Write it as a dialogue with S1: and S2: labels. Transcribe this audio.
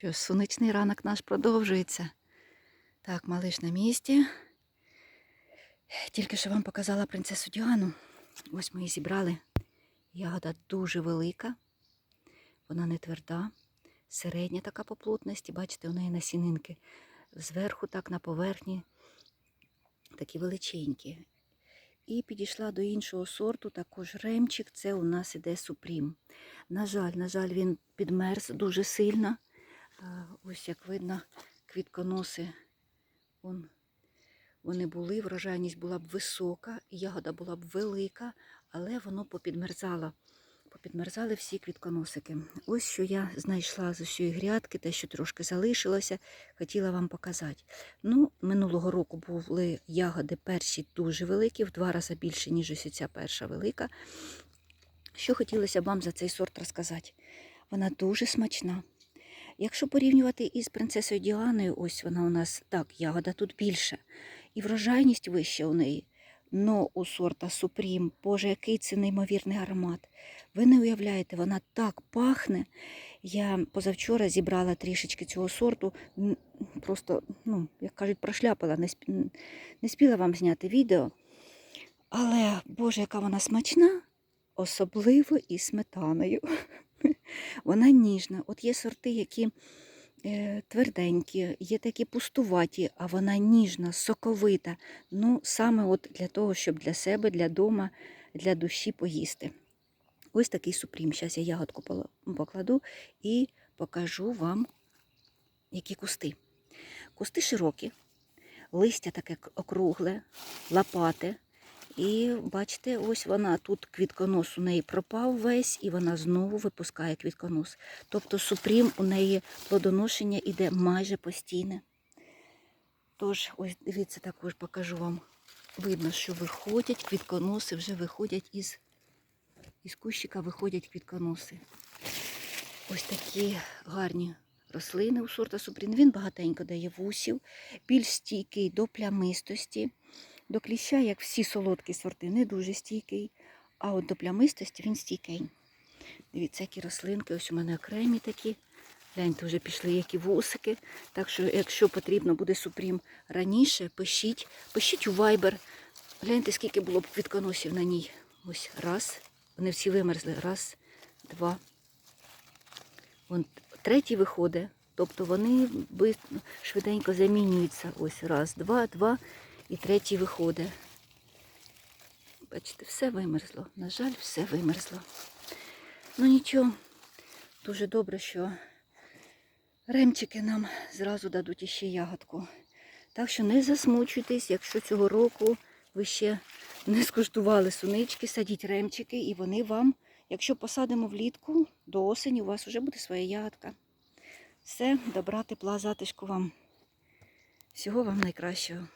S1: Що, сонячний ранок наш продовжується. Так, малиш на місці. Тільки що вам показала принцесу Діану. Ось ми її зібрали. Ягода дуже велика, вона не тверда, середня така по плотності. Бачите, у неї насінинки. Зверху, так на поверхні, такі величенькі. І підійшла до іншого сорту, також ремчик. Це у нас іде супрім. На жаль, на жаль, він підмерз дуже сильно. Ось як видно, квітконоси он, вони були, врожайність була б висока, ягода була б велика, але воно попідмерзало. Попідмерзали всі квітконосики. Ось що я знайшла з усієї грядки, те, що трошки залишилося, хотіла вам показати. Ну, минулого року були ягоди перші дуже великі, в два рази більше, ніж ось ця перша велика. Що хотілося б вам за цей сорт розказати? Вона дуже смачна. Якщо порівнювати із принцесою Діаною, ось вона у нас так, ягода тут більша. І врожайність вища у неї. Но у сорта Супрім, Боже, який це неймовірний аромат. Ви не уявляєте, вона так пахне. Я позавчора зібрала трішечки цього сорту, просто, ну, як кажуть, прошляпала, не, сп... не спіла вам зняти відео. Але, Боже, яка вона смачна, особливо із сметаною. Вона ніжна. От є сорти, які е, тверденькі, є такі пустуваті, а вона ніжна, соковита. Ну, саме от для того, щоб для себе, для дома, для душі поїсти. Ось такий супрім. Зараз я ягодку покладу і покажу вам, які кусти. Кусти широкі, листя таке округле, лопате. І бачите, ось вона тут квітконос у неї пропав весь, і вона знову випускає квітконос. Тобто супрім у неї плодоношення іде майже постійне. Тож, ось дивіться, також покажу вам. Видно, що виходять квітконоси, вже виходять із, із кущика виходять квітконоси. Ось такі гарні рослини у сорта супрін. Він багатенько дає вусів, більш стійкий до плямистості. До кліща, як всі солодкі сорти, не дуже стійкий, а от до плямистості він стійкий. Дивіться, які рослинки, ось у мене окремі такі. Гляньте, вже пішли які вусики. Так що, якщо потрібно буде супрім раніше, пишіть. Пишіть у Viber. Гляньте, скільки було б квітконосів на ній. Ось раз. Вони всі вимерзли. Раз, два. Вон третій виходить. Тобто вони швиденько замінюються. Ось раз, два, два. І третій виходить. Бачите, все вимерзло. На жаль, все вимерзло. Ну нічого, дуже добре, що ремчики нам зразу дадуть іще ягодку. Так що не засмучуйтесь, якщо цього року ви ще не скуштували сунички, садіть ремчики, і вони вам, якщо посадимо влітку, до осені у вас вже буде своя ягодка. Все, добра, тепла, затишку вам. Всього вам найкращого.